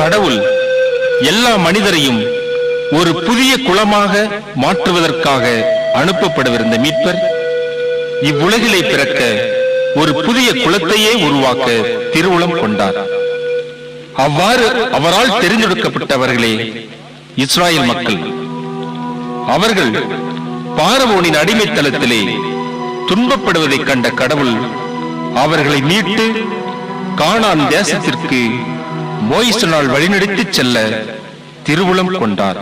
கடவுள் எல்லா மனிதரையும் ஒரு புதிய குலமாக மாற்றுவதற்காக அனுப்பப்படவிருந்த மீட்பர் இவ்வுலகிலே பிறக்க ஒரு புதிய குலத்தையே உருவாக்க திருவுளம் கொண்டார். அவ்வாறு அவரால் தெரிந்தெடுக்கப்பட்டவர்களே இஸ்ராயல் மக்கள். அவர்கள் பாரவோனின் அடிமைத்தளத்திலே துன்பப்படுவதைக் கண்ட கடவுள் அவர்களை மீட்டு காணான் தேசத்திற்கு மோயிஸ்டனால் வழிநடத்திச் செல்ல திருவுளம் கொண்டார்.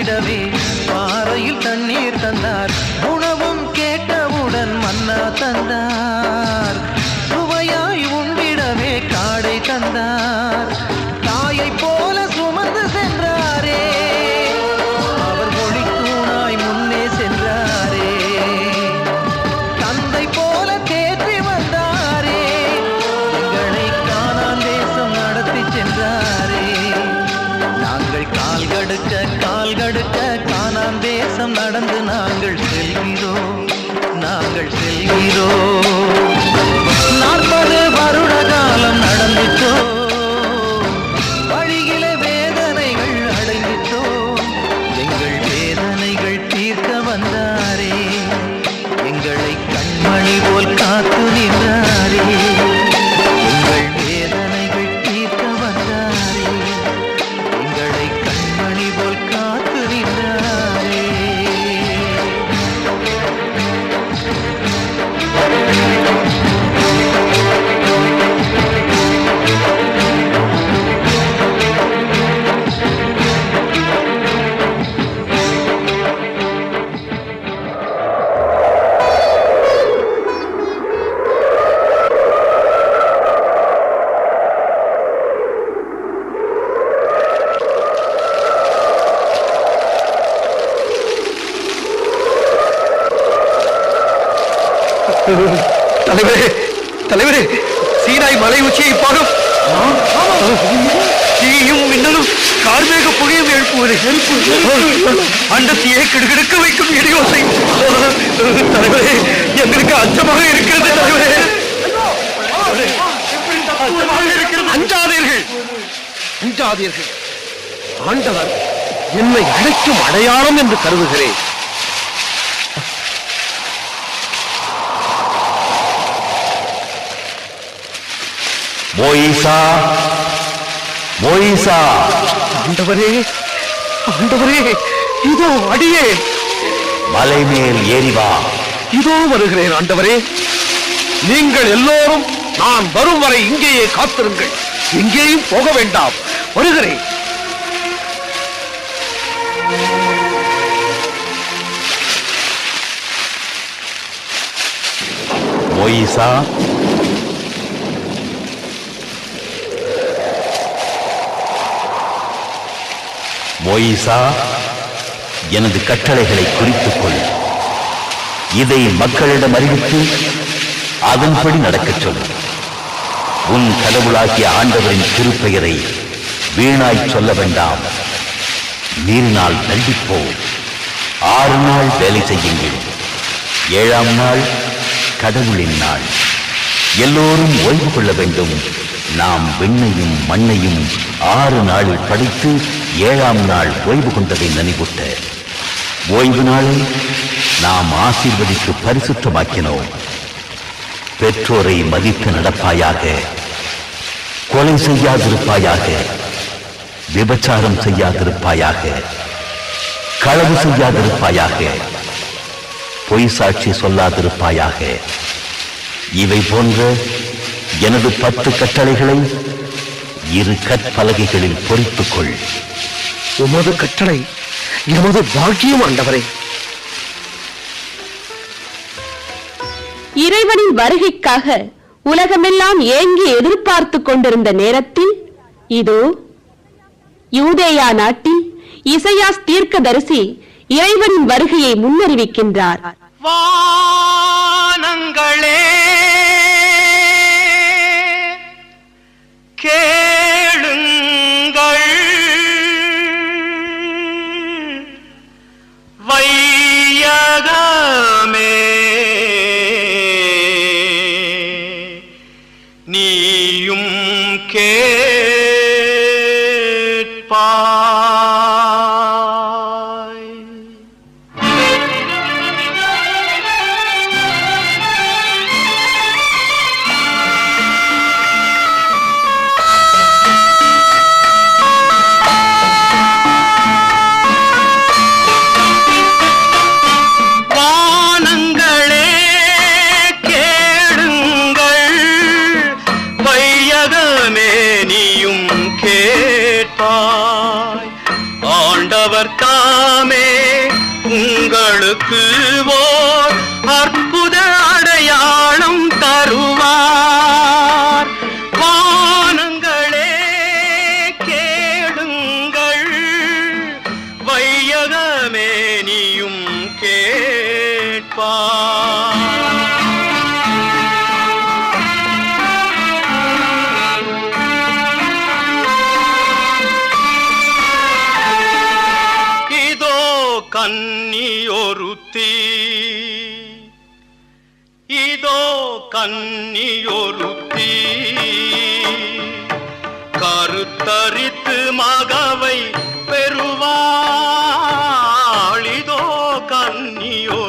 விடவே बोल தலை உச்சியை பாடும் தீயும் மின்னலும் கார்மேக புகையும் எழுப்புவது அண்டத்தையே கிடுகிடுக்க வைக்கும் இடியோசை. தலைவரே எங்களுக்கு அச்சமாக இருக்கிறது தலைவரே. அஞ்சாதீர்கள். அஞ்சாதீர்கள். ஆண்டவர் என்னை அழைக்கும் அடையாளம் என்று கருதுகிறேன். மோயிசா மோயிசா. ஆண்டவரே ஆண்டவரே இதோ அடியே. மலை மேல் ஏறி வா. இதோ வருகிறேன் ஆண்டவரே. நீங்கள் எல்லோரும் நான் வரும் வரை இங்கேயே காத்திருங்கள். எங்கேயும் போக வேண்டாம். வருகிறேன். மோயிசா மொய்சா எனது கட்டளைகளை குறித்துக் கொள் இதை மக்களிடம் அறிவித்து அதன்படி நடக்கச் சொல். உன் கடவுளாகிய ஆண்டவரின் திருப்பெயரை வீணாய் சொல்ல வேண்டாம். நீரினால் தள்ளிப்போ. ஆறு நாள் வேலை செய்யுங்கள். ஏழாம் நாள் கடவுளின் நாள். எல்லோரும் ஓய்வு கொள்ள வேண்டும். நாம் விண்ணையும் மண்ணையும் ஆறு நாளில் படைத்து ஏழாம் நாள் ஓய்வு கொண்டதை நினைவூட்ட ஓய்வு நாளை நாம் ஆசீர்வதித்து பரிசுத்தமாக்கினோம். பெற்றோரை மதித்து நடப்பாயாக கொலை செய்யாதிருப்பாயாக விபச்சாரம் செய்யாதிருப்பாயாக களவு செய்யாதிருப்பாயாக பொய் சாட்சி சொல்லாதிருப்பாயாக இவை போன்ற எனது பத்து கட்டளைகளை இரு கற்பலகைகளில் பொறித்துக் கொள் உமது கட்டளை எமது பாக்கியம் ஆண்டவரே. இறைவனின் வருகைக்காக உலகமெல்லாம் ஏங்கி எதிர்பார்த்துக் கொண்டிருந்த நேரத்தில் இதோ யூதேயா நாட்டில் இசையாஸ் தீர்க்கதரிசி இறைவனின் வருகையை முன்னறிவிக்கின்றார். வானங்களே ஆண்டவர் தாமே உங்களுக்கு ஓர் கன்னியொருத்தி கருத்தரித்து மகவை பெறுவாளிதோ கன்னியோ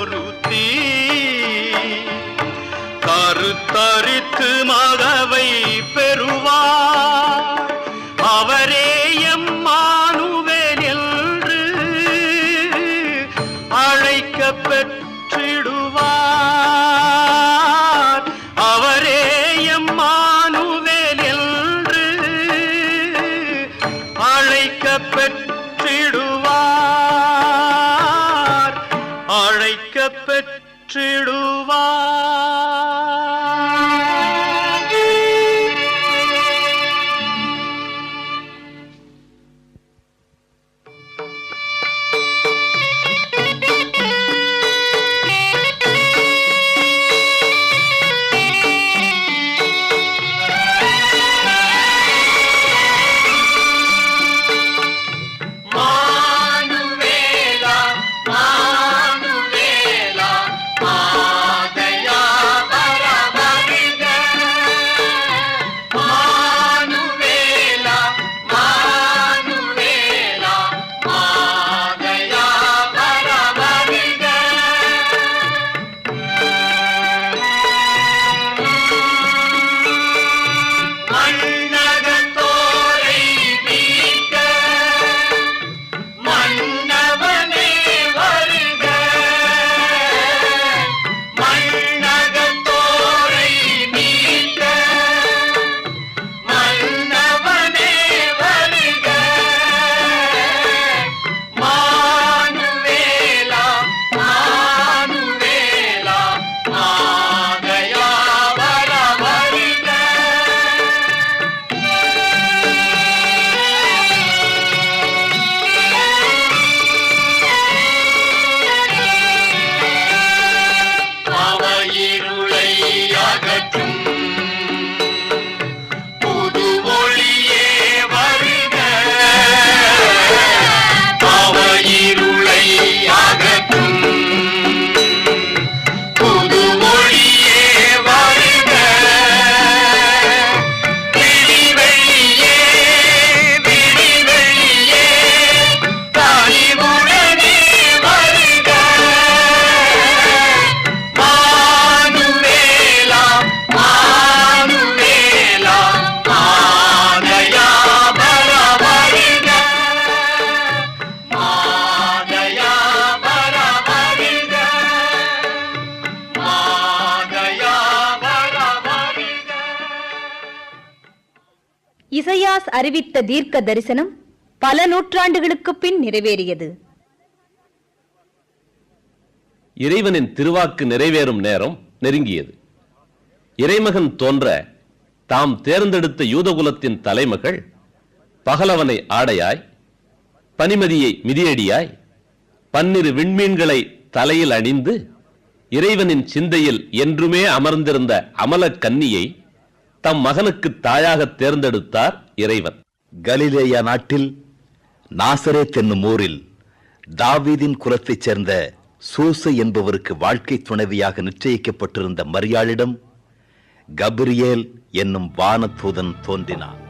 அறிவித்த தீர்க்க தரிசனம் பல நூற்றாண்டுகளுக்கு பின் நிறைவேறியது. இறைவனின் திருவாக்கு நிறைவேறும் நேரம் நெருங்கியது. இறைமகன் தோன்ற தாம் தேர்ந்தெடுத்த யூதகுலத்தின் தலைமகள் பகலவனை ஆடையாய் பனிமதியை மிதியடியாய் பன்னிரு விண்மீன்களை தலையில் அணிந்து இறைவனின் சிந்தையில் என்றுமே அமர்ந்திருந்த அமல கன்னியை தம் மகனுக்கு தாயாக தேர்ந்தெடுத்தார் இறைவன். கலிலேயா நாட்டில் நாசரே தென்னும் ஊரில் தாவீதின் குலத்தைச் சேர்ந்த சூசு என்பவருக்கு வாழ்க்கை துணைவியாக நிச்சயிக்கப்பட்டிருந்த மரியாளிடம் கபிரியேல் என்னும் வானதூதன் தோன்றினான்.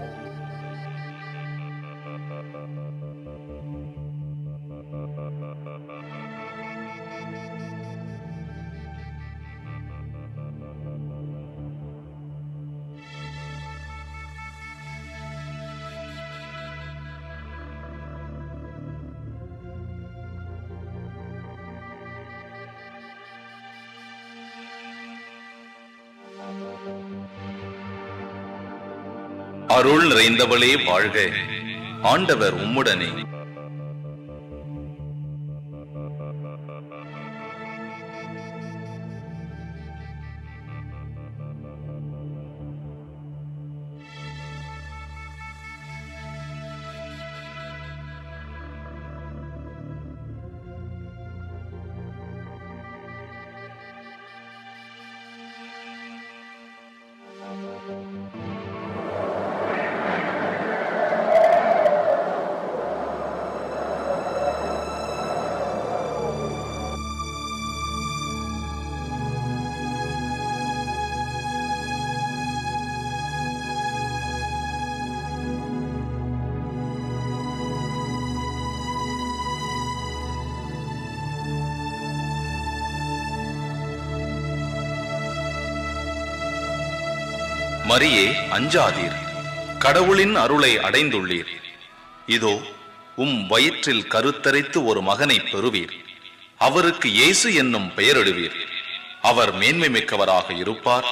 அருள் நிறைந்தவளே வாழ்க. ஆண்டவர் உம்முடனே. மரியே அஞ்சாதீர். கடவுளின் அருளை அடைந்துள்ளீர். இதோ உம் வயிற்றில் கருத்தரித்து ஒரு மகனை பெறுவீர். அவருக்கு இயேசு என்னும் பெயரிடுவீர். அவர் மேன்மை மிக்கவராக இருப்பார்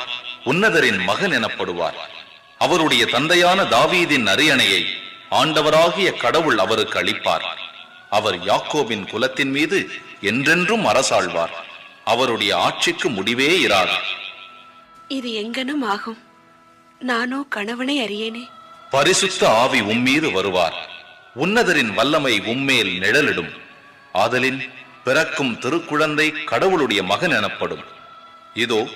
உன்னதரின் மகன் எனப்படுவார். அவருடைய தந்தையான தாவீதின் அரியணையை ஆண்டவராகிய கடவுள் அவருக்கு அளிப்பார். அவர் யாக்கோபின் குலத்தின் மீது என்றென்றும் அரசாழ்வார் அவருடைய ஆட்சிக்கு முடிவே இராது. இது எங்கனும் ஆகும். நானோ கணவனை அறியேனே. பரிசுத்த ஆவி உம்மீது வருவார். உன்னதரின் வல்லமை உம்மேல் நிழலிடும். ஆதலின் பிறக்கும் திருக்குழந்தை கடவுளுடைய மகன் எனப்படும். இதோ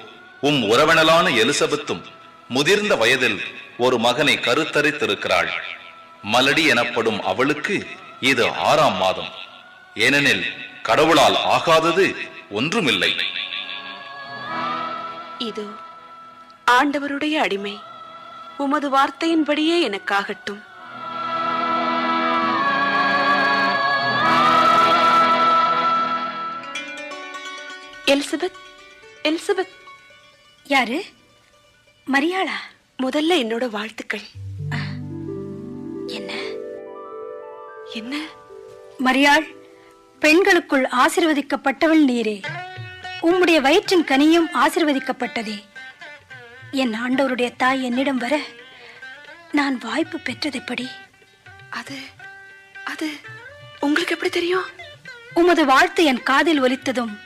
உம் உறவினலான எலிசபெத்தும் முதிர்ந்த வயதில் ஒரு மகனை கருத்தரித்திருக்கிறாள். மலடி எனப்படும் அவளுக்கு இது ஆறாம் மாதம். ஏனெனில் கடவுளால் ஆகாதது ஒன்றுமில்லை. இதோ ஆண்டவருடைய அடிமை. உமது வார்த்தையின்படியே எனக்காகட்டும். Elizabeth Elizabeth. யாரு? மரியாளா? முதல்ல என்னோட வாழ்த்துக்கள். என்ன? என்ன? மரியாள் பெண்களுக்குள் ஆசிர்வதிக்கப்பட்டவள் நீரே. உம்முடைய வயிற்றின் கனியும் ஆசிர்வதிக்கப்பட்டதே. என் ஆண்டவருடைய தாய் என்னிடம் வர நான் வாய்ப்பு பெற்றதெப்படி அது அது உங்களுக்கு எப்படி தெரியும்? உமது வாழ்த்து என் காதில் ஒலித்ததும்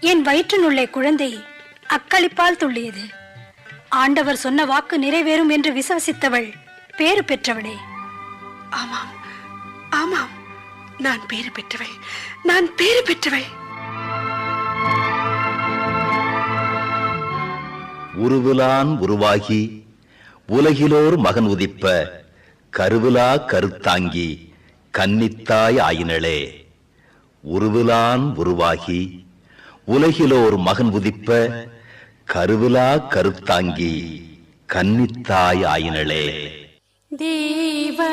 என் வயிற்றினுள்ளே குழந்தை அக்களிப்பால் துள்ளியது. ஆண்டவர் சொன்ன வாக்கு நிறைவேறும் என்று விசுவசித்தவள் பேறு பெற்றவளே. ஆமாம் ஆமாம். நான் பேறு பெற்றவள் நான் பேறு பெற்றவள். உருவிலான் உருவாகி உலகிலோர் மகன் உதிப்ப கருவிலா கருத்தாங்கி கன்னித்தாய் ஆயினளே. உருவிலான் உருவாகி உலகிலோர் மகன் உதிப்ப கருவிலா கருத்தாங்கி கன்னித்தாய் ஆயினளே. தேவ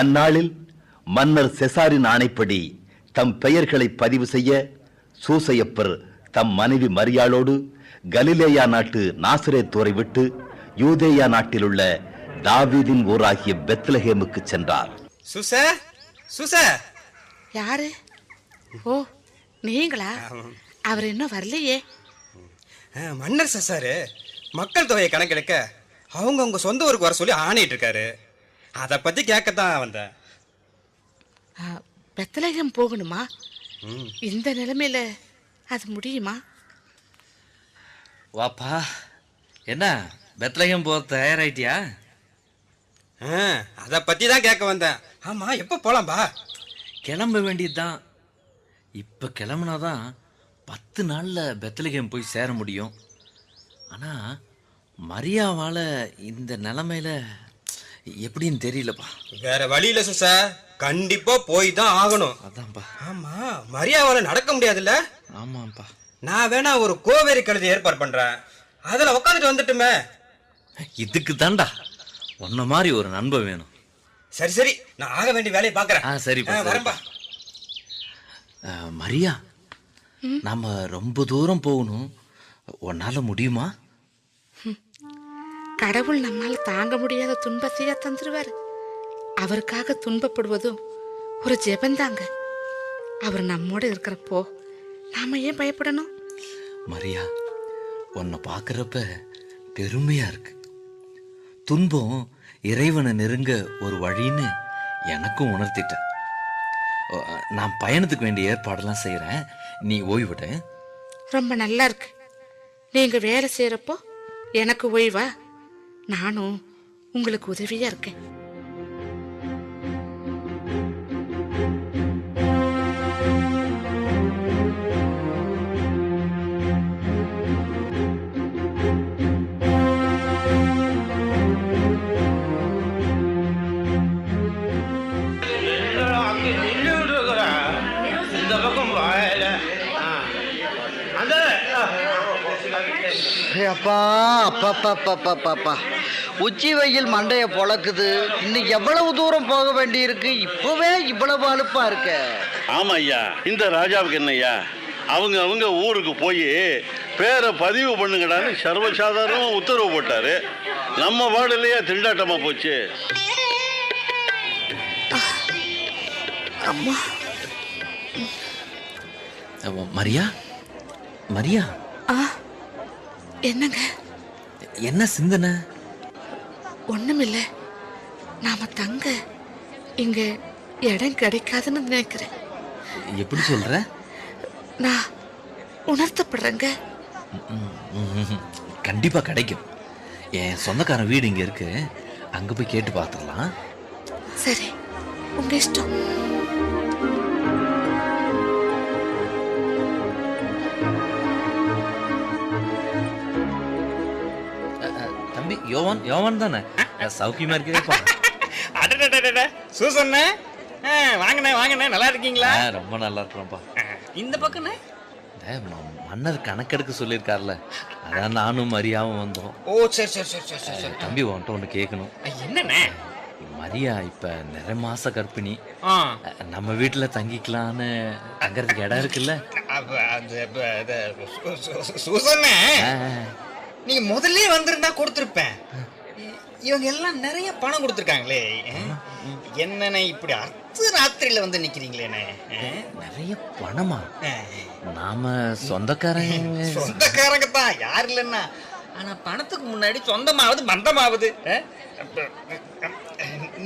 அந்நாளில் மன்னர் செசாரின் ஆணைப்படி தம் பெயர்களை பதிவு செய்ய சூசையப்பர் தம் மனைவி மரியாளோடு கலிலேயா நாட்டு நாசரேத்தோரை விட்டு யூதேயா நாட்டிலுள்ள தாவீதின் ஊராகிய பெத்லஹேமுக்கு சென்றார். சுச சுச. யாரு? ஓ நீங்களா? அவர் இன்னும் வரலையே. மன்னர் சசாரு மக்கள் தொகையை கணக்கெடுக்க அவங்க உங்க சொந்த ஊருக்கு வர சொல்லி ஆணையிட்டு இருக்காரு அதை பத்தி கேட்கத்தான் வந்தேன். பெத்தலகம் போகணுமா? இந்த நிலைமையில அது முடியுமா? வாப்பா என்ன? பெத்லகம் போக தயாராயிட்டியா? அதை பத்தி தான் கேட்க வந்தேன். ஆமா எப்போ போலாம்பா? கிளம்ப வேண்டியதுதான். இப்போ கிளம்புனாதான் பத்து நாளில் பெத்லகம் போய் சேர முடியும். ஆனால் மரியாவால் இந்த நிலமையில எப்படின்னு தெரியலப்பா. வேற வழி இல்ல சுச. கண்டிப்பா போய் தான் ஆகணும். அதான்ப்பா. ஆமா மரியாவால நடக்க முடியாதுல்ல? ஆமாப்பா நான் வேணா ஒரு கோவேரி கழுதி ஏற்பாடு பண்றேன். அதுல உட்காந்துட்டு வந்துட்டுமே. இதுக்கு தான்டா உன்ன மாதிரி ஒரு நண்பன் வேணும். சரி சரி. நான் ஆக வேண்டிய வேலையை பாக்குறேன் ஆ சரிப்பா. வரேன்பா மரியா நாம ரொம்ப தூரம் போகணும். உன்னால முடியுமா? கடவுள் நம்மால தாங்க முடியாத துன்பத்தையா தந்துருவாரு. அவருக்காக துன்பப்படுவதும் ஒரு ஜெபந்தாங்க. அவர் நம்மோட இருக்கிறப்போ நாம ஏன் பயப்படணும்? மரியா உன்னை பார்க்குறப்ப பெருமையா இருக்கு. துன்பம் இறைவனை நெருங்க ஒரு வழின்னு எனக்கும் உணர்த்திட்ட. நான் பயணத்துக்கு வேண்டிய ஏற்பாடெல்லாம் செய்கிறேன் நீ ஓய்விடு ரொம்ப நல்லா இருக்கு. நீங்க வேலை செய்யறப்போ எனக்கு ஓய்வா? நானும் உங்களுக்கு உதவியா இருக்கேன். அப்பா அப்பா அப்பா அப்பா அப்பா. உச்சி வெயில் மண்டைய பொளக்குது இன்னும் எவ்வளவு தூரம் போக வேண்டியிருக்கு? இப்பவே இவ்வளவு அலுப்பா இருக்க. ஆமா ஐயா இந்த ராஜாவுக்கு என்னய்யா? அவங்க அவங்க ஊருக்கு போய் பேரை பதிவு பண்ணுங்கடான்னு சர்வசாதாரணமா உத்தரவு போட்டாரு. நம்ம வார்டுலயே திண்டாட்டமா போச்சு. அஹ், மரியா? மரியா? ஆ என்னங்க? என்ன சிந்தனை? ஒண்ணுமில்ல. நாம தங்க இங்க இடம் கிடைக்காதுன்னு நினைக்கிறேன். எப்படி சொல்ற? நான் உணர்த்தப்படுறேங்க. ம்ஹும். கண்டிப்பா கிடைக்கும். என் சொந்தக்காரன் வீடு இங்க இருக்கு. அங்க போய் கேட்டு பார்த்துடலாம் சரி உங்க இஷ்டம். யோவான் யோவான் தானே? சௌக்கியமா இருக்கிறேப்பா அடடடடட சூசண்ணே. வாங்கண்ணே வாங்கண்ணே நல்லா இருக்கீங்களா? ரொம்ப நல்லா இருக்கிறோம்ப்பா. இந்த ம- மன்னர் கணக்கெடுக்க சொல்லியிருக்கார்ல. அதான் நானும் மரியாவும் வந்தோம். ஓ சரி சரி சரி சரி சரி தம்பி உன்கிட்ட ஒன்று கேட்கணும். என்னண்ணே? மரியா இப்ப நிறை மாச கர்ப்பிணி நம்ம வீட்டுல தங்கிக்கலான்னு தங்கறதுக்கு இடம் இருக்குல்ல. சூசண்ணே. நீங்க முதல்ல வந்திருந்தா கொடுத்துருப்பேன். இவங்க எல்லாம் நிறைய பணம் கொடுத்துருக்காங்களே. என்னண்ணே இப்படி அர்த்த ராத்திரியில வந்து நிக்கிறீங்களேண்ணே நிறைய பணமா? நாம சொந்தக்காரங்க சொந்தக்காரங்க தான் யார் இல்லைன்னா? ஆனா பணத்துக்கு முன்னாடி சொந்தமாவது பந்தமாவது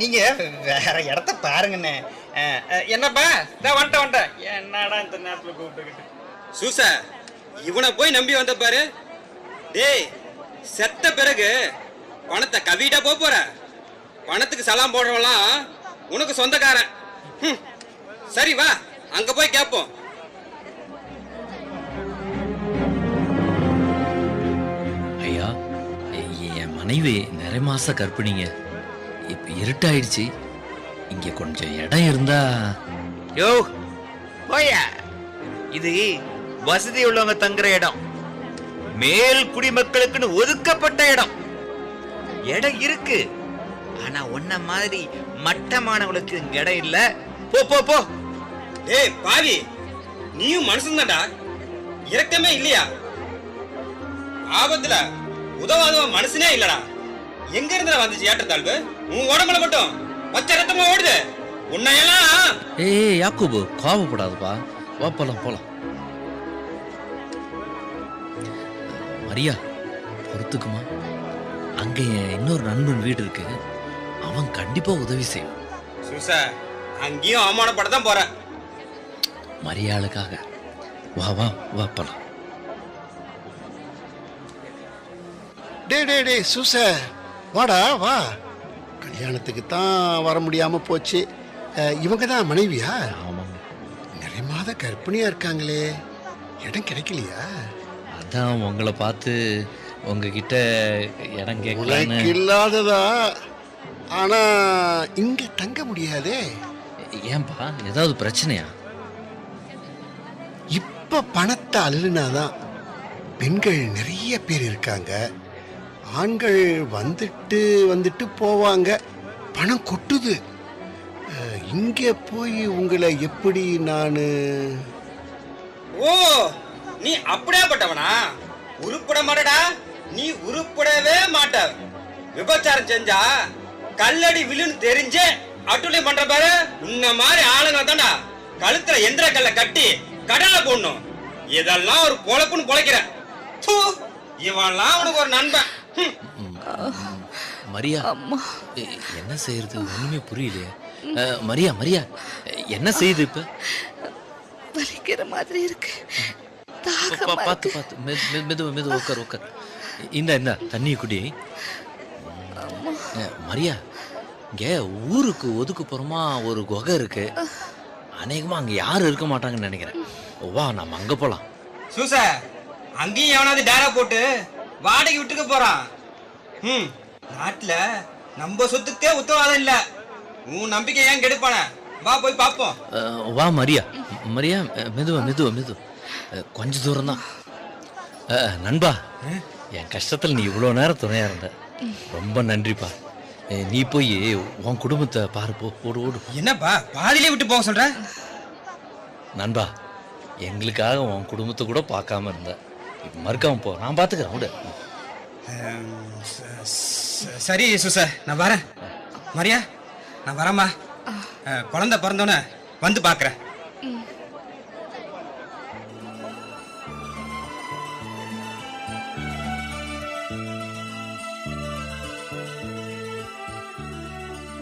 நீங்க வேற இடத்த பாருங்கண்ணே. என்னப்பா? இதான் வந்துட்டேன் வந்துட்டேன். என்னடா இந்த நேரத்துல கூப்பிட்டுக்கிட்டு? சூசா இவனை போய் நம்பி வந்த பாரு. டேய் செத்த பிறகு பணத்தை கவிட்டா போக போற. பணத்துக்கு சலாம் போடுறவெல்லாம் உனக்கு சொந்தக்காரன். சரி வா அங்க போய் கேட்போம் ஐயா என் மனைவி நிறை மாச கர்ப்பிணிங்க. இப்ப இருட்டாயிடுச்சு. இங்க கொஞ்சம் இடம் இருந்தா யோ போயா இது வசதி உள்ளவங்க தங்குற இடம். மேல் குடிமக்களுக்குன்னு ஒதுக்கப்பட்ட இடம். இடம் இருக்கு. ஆனா உன்ன மாதிரி மட்டமானவங்களுக்கு இங்க இடம் இல்ல. போ போ போ. டேய் பாவி. நீயும் மனுஷன்தான்டா. இரக்கமே இல்லையா? ஆபத்துல உதவாதவன் மனுஷனே இல்லடா. எங்க இருந்தா வந்துச்சு ஏற்றத்தாழ்வு உன் உடம்புல மட்டும். பச்சை ரத்தமா ஓடுது. உன்னையெல்லாம் ஏய் யாக்கூபு கோவப்படாதப்பா. வா போலாம் போலாம். மரியா பொறுத்துக்குமா. அங்க இன்னொரு நண்பன் வீடு இருக்கு அவன் கண்டிப்பா உதவி செய்வான். சுசா அங்கேயும் அவமானப்பட தான் போற. மரியாளுக்காக. வா வா வா போலாம். டே டே டே சூச. வாடா வா. கல்யாணத்துக்கு தான் வர முடியாம போச்சு. அஹ், இவங்க தான் மனைவியா? ஆமாங்க. நிறைய மாத கர்ப்பிணியா இருக்காங்களே. இடம் கிடைக்கலையா? அதான் உங்களை பார்த்து உங்ககிட்ட இடம் கேட்கலான்னு. இல்லாததா ஆனா இங்க தங்க முடியாதே. ஏன்பா ஏதாவது பிரச்சனையா? இப்ப பணத்தை அள்ளுனாதான் பெண்கள் நிறைய பேர் இருக்காங்க. ஆண்கள் வந்துட்டு வந்துட்டு போவாங்க. பணம் கொட்டுது. இங்க போய் உங்களை எப்படி நான் ஓ! நீ அப்படியாப்பட்டவனா? உருப்பட மாட்டடா நீ உருப்படவே மாட்ட. விபச்சாரம் செஞ்சா கல்லடி விழுன்னு தெரிஞ்சே அட்டுளை பண்ற பாரு. உன்ன மாதிரி ஆளுங்க தான்டா. கழுத்துல எந்திர கல்ல கட்டி கடல்ல போடணும். இதெல்லாம் ஒரு பொழப்புன்னு பொழைக்கிற. தூ, இவன்லாம் உனக்கு ஒரு நண்பன். மரியா. என்ன செய்யறது? ஒண்ணுமே புரியலையே. மரியா மரியா. என்ன செய்யுது இப்ப? வலிக்கிற மாதிரி இருக்கு. பார்த்து. பார்த்து மெது மெது- மெதுவா மெதுவா உட்கார் உட்கார் இந்த இந்த தண்ணி குடி மரியா இங்க ஊருக்கு ஒதுக்குப்புறமா ஒரு குகை இருக்கு அநேகமா அங்க யாரும் இருக்க மாட்டாங்கன்னு நினைக்கிறேன் வா நம்ம அங்க போலாம் சூச அங்கேயும் எவனாவது டேரா போட்டு வாடகை விட்டுக்க போறான் ம் நாட்டுல நம்ம சொத்துக்கே உத்தரவாதம் இல்ல உன் நம்பிக்கை ஏன் கெடுப்பான வா போய் பாப்போம் அஹ், வா மரியா மரியா மெதுவா மெதுவா மெது அஹ், கொஞ்ச தூரம் தான் நண்பா என் கஷ்டத்துல நீ இவ்வளோ நேரம் துணையா இருந்த. ரொம்ப நன்றிப்பா. நீ போய் உன் குடும்பத்தை பாரு போ ஓடு ஓடு. என்னப்பா பாதியிலே விட்டு போக சொல்ற? நண்பா எங்களுக்காக உன் குடும்பத்தை கூட பார்க்காம இருந்த. மறுக்காம போ நான் பார்த்துக்கிறேன் விடு சரி சுச நான் வரேன். மரியா நான் வரேம்மா. குழந்தை பிறந்தோன்னே வந்து பார்க்குறேன்